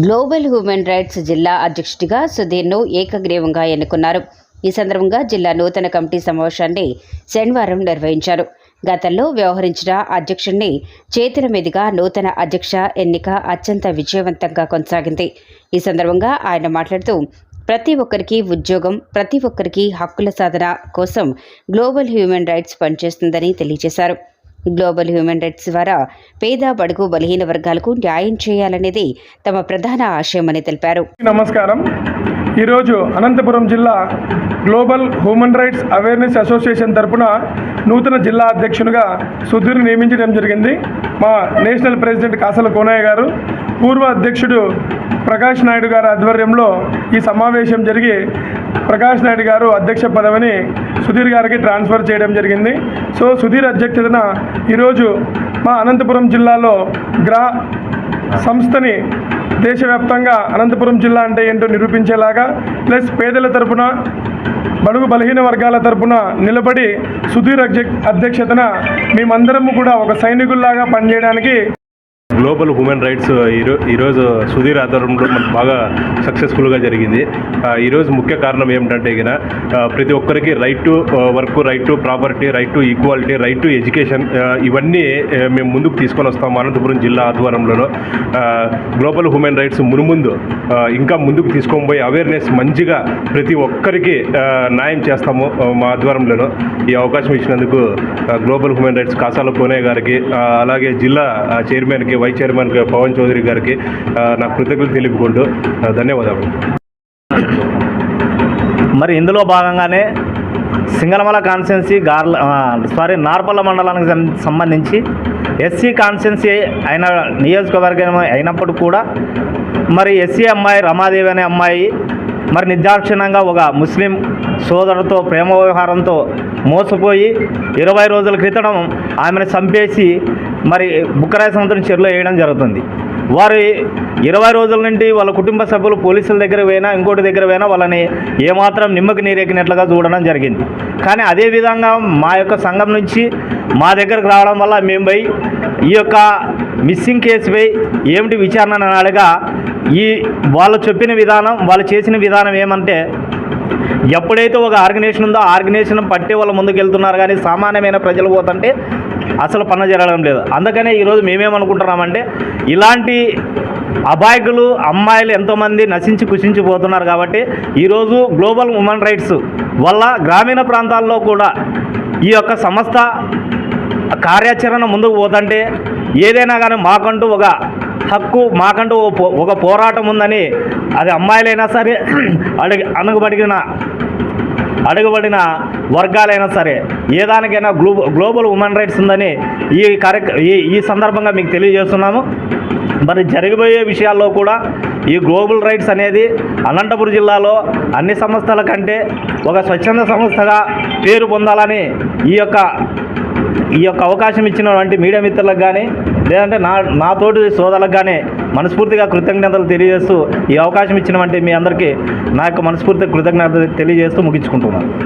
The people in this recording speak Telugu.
గ్లోబల్ హ్యూమన్ రైట్స్ జిల్లా అధ్యక్షుడిగా సుధీర్ను ఏకగ్రీవంగా ఎన్నుకున్నారు. ఈ సందర్భంగా జిల్లా నూతన కమిటీ సమావేశాన్ని శనివారం నిర్వహించారు. గతంలో వ్యవహరించిన అధ్యక్షుడిని చేతుల మీదుగా నూతన అధ్యక్ష ఎన్నిక అత్యంత విజయవంతంగా కొనసాగింది. ఈ సందర్భంగా ఆయన మాట్లాడుతూ ప్రతి ఒక్కరికి ఉద్యోగం ప్రతి ఒక్కరికి హక్కుల సాధన కోసం గ్లోబల్ హ్యూమన్ రైట్స్ పనిచేస్తుందని తెలియజేశారు. గ్లోబల్ హ్యూమన్ రైట్స్ ద్వారా పేద బడుగు బలహీన వర్గాలకు న్యాయం చేయాలనేది తమ ప్రధాన ఆశయమని తెలిపారు. నమస్కారం. ఈరోజు అనంతపురం జిల్లా global human rights awareness association తరపున నూతన జిల్లా అధ్యక్షునిగా సుధీర్ని నియమించడం జరిగింది. మా నేషనల్ ప్రెసిడెంట్ కాసల కోనయ్య గారు పూర్వ అధ్యక్షుడు ప్రకాష్ నాయుడు గారి ఆధ్వర్యంలో ఈ సమావేశం జరిగి ప్రకాష్ నాయుడు గారు అధ్యక్ష పదవిని సుధీర్ గారికి ట్రాన్స్ఫర్ చేయడం జరిగింది. సో సుధీర్ అధ్యక్షతన ఈరోజు మా అనంతపురం జిల్లాలో గ్రా సంస్థని దేశవ్యాప్తంగా అనంతపురం జిల్లా అంటే ఏంటో నిరూపించేలాగా ప్లస్ పేదల తరపున బడుగు బలహీన వర్గాల తరపున నిలబడి సుధీర్ అధ్యక్ష అధ్యక్షతన మేమందరము కూడా ఒక సైనికుల్లాగా పనిచేయడానికి గ్లోబల్ హ్యూమన్ రైట్స్ ఈరో ఈరోజు సుధీర్ ఆధ్వర్యంలో మనకు బాగా సక్సెస్ఫుల్గా జరిగింది. ఈరోజు ముఖ్య కారణం ఏమిటంటే ఇక ప్రతి ఒక్కరికి right to work right to property right to equality right to education ఇవన్నీ మేము ముందుకు తీసుకొని వస్తాము అనంతపురం జిల్లా ఆధ్వర్యంలో గ్లోబల్ హ్యూమన్ రైట్స్ మునుముందు ఇంకా ముందుకు తీసుకొని పోయి అవేర్నెస్ మంచిగా ప్రతి ఒక్కరికి న్యాయం చేస్తాము మా ఆధ్వర్యంలో ఈ అవకాశం ఇచ్చినందుకు global human rights Kasala Kone గారికి అలాగే జిల్లా చైర్మన్కి వైస్ చైర్మన్ పవన్ చౌదరి గారికి నా కృతజ్ఞతలు తెలుపుకుంటూ ధన్యవాదాలు. మరి ఇందులో భాగంగానే సింగనమల కాన్స్టెన్సీ గార్ల సారీ నార్పల్ల మండలానికి సం- సంబంధించి ఎస్సీ కాన్స్టెన్సీ అయిన నియోజకవర్గం అయినప్పుడు కూడా మరి ఎస్సీ అమ్మాయి రమాదేవి అనే అమ్మాయి మరి నిర్దాక్షిణ్యంగా ఒక ముస్లిం సోదరుతో ప్రేమ వ్యవహారంతో మోసపోయి ఇరవై రోజుల క్రితం ఆమెను చంపేసి మరి బుక్కరాయ సముద్రం చెరువులో వేయడం జరుగుతుంది. వారు ఇరవై రోజుల నుండి వాళ్ళ కుటుంబ సభ్యులు పోలీసుల దగ్గర పోయినా ఇంకోటి దగ్గర పోయినా వాళ్ళని ఏమాత్రం నిమ్మకి నీరెక్కినట్లుగా చూడడం జరిగింది. కానీ అదే విధంగా మా యొక్క సంఘం నుంచి మా దగ్గరకు రావడం వల్ల మేము పోయి ఈ యొక్క మిస్సింగ్ కేసుపై ఏమిటి విచారణ అని అడగా ఈ వాళ్ళు చెప్పిన విధానం వాళ్ళు చేసిన విధానం ఏమంటే ఎప్పుడైతే ఒక ఆర్గనైజేషన్ ఉందో ఆర్గనైజేషన్ పట్టే వాళ్ళు ముందుకు వెళ్తున్నారు కానీ సామాన్యమైన ప్రజలు పోతుంటే అసలు పని జరగడం లేదు. అందుకనే ఈరోజు మేమేమనుకుంటున్నామంటే ఇలాంటి అబాయకులు అమ్మాయిలు ఎంతోమంది నశించి కుషించిపోతున్నారు కాబట్టి ఈరోజు గ్లోబల్ ఉమెన్ రైట్స్ వల్ల గ్రామీణ ప్రాంతాల్లో కూడా ఈ యొక్క సంస్థ కార్యాచరణ ముందుకు పోతుంటే ఏదైనా కానీ మాకంటూ ఒక హక్కు మాకంటూ ఓ పో- ఒక పోరాటం ఉందని అది అమ్మాయిలైనా సరే అడుగు అణుగుబడిన అడుగుబడిన వర్గాలైనా సరే ఏ దానికైనా గ్లోబల్ ఉమెన్ రైట్స్ ఉందని ఈ కార్యక్ర ఈ ఈ సందర్భంగా మీకు తెలియజేస్తున్నాము. మరి జరిగిపోయే విషయాల్లో కూడా ఈ గ్లోబల్ రైట్స్ అనేది అనంతపురం జిల్లాలో అన్ని సంస్థల కంటే ఒక స్వచ్ఛంద సంస్థగా పేరు పొందాలని ఈ యొక్క ఈ యొక్క అవకాశం ఇచ్చినటువంటి మీడియా మిత్రులకు కానీ లేదంటే నా నాతోటి సోదరులకు కానీ మనస్ఫూర్తిగా కృతజ్ఞతలు తెలియజేస్తూ ఈ అవకాశం ఇచ్చినటువంటి మీ అందరికీ నా యొక్క మనస్ఫూర్తి కృతజ్ఞతలు తెలియజేస్తూ ముగించుకుంటున్నాను.